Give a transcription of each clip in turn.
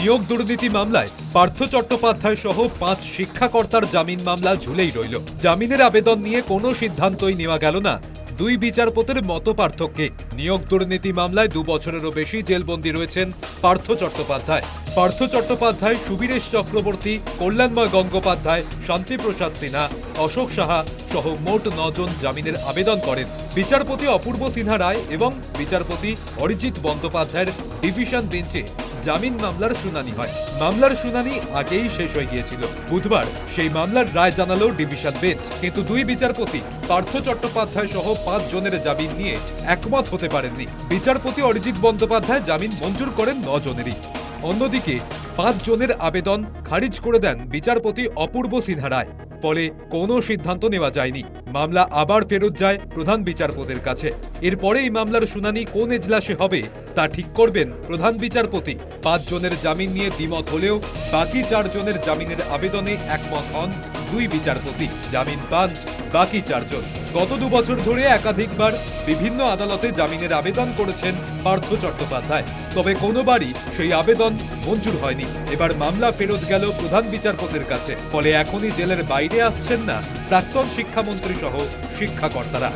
নিয়োগ দুর্নীতি মামলায় পার্থ চট্টোপাধ্যায় সহ পাঁচ শিক্ষাকর্তার জামিন মামলা ঝুলেই রইল। জামিনের আবেদন নিয়ে কোনো সিদ্ধান্তই নেওয়া গেল না। দুই বিচারপতির মত পার্থক্যে নিয়োগ দুর্নীতি মামলায় দু বছরেরও বেশি জেলবন্দী রয়েছেন পার্থ চট্টোপাধ্যায়। পার্থ চট্টোপাধ্যায়, সুবীরেশ চক্রবর্তী, কল্যাণময় গঙ্গোপাধ্যায়, শান্তিপ্রসাদ সিনহা, অশোক সাহা সহ মোট নজন জামিনের আবেদন করেন। বিচারপতি অপূর্ব সিনহা রায় এবং বিচারপতি অরিজিৎ বন্দ্যোপাধ্যায়ের ডিভিশন বেঞ্চে জামিন মামলার শুনানি হয়। মামলার শুনানি আগেই শেষ হয়ে গিয়েছিল। বুধবার সেই মামলার রায় জানালো ডিভিশন বেঞ্চ। কিন্তু দুই বিচারপতি, পার্থ চট্টোপাধ্যায় সহ পাঁচ জনের জামিন নিয়ে একমত হতে পারেননি। বিচারপতি অরিজিৎ বন্দ্যোপাধ্যায় জামিন মঞ্জুর করেন ন জনেরই। অন্যদিকে পাঁচ জনের আবেদন খারিজ করে দেন বিচারপতি অপূর্ব সিনহা রায়। ফলে কোনো সিদ্ধান্ত নেওয়া যায়নি। মামলা আবার ফেরত যায় প্রধান বিচারপতির কাছে। এরপরে এই মামলার শুনানি কোন এজলাসে হবে তা ঠিক করবেন প্রধান বিচারপতি। পাঁচ জনের জামিন নিয়ে দ্বিমত হলেও বাকি চারজনের জামিনের আবেদনে একমত হন দুই বিচারপতি, জামিন পান বাকি চারজন। গত দু বছর ধরে একাধিকবার বিভিন্ন আদালতে জামিনের আবেদন করেছেন পার্থ চট্টোপাধ্যায়। তবে কোনোবারই সেই আবেদন মঞ্জুর হয়নি। এবার মামলা ফেরত গেল প্রধান বিচারপতির কাছে। ফলে এখনই জেলের বাইরে আসছেন না প্রাক্তন শিক্ষামন্ত্রী সহ শিক্ষাকর্তারা।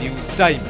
News time.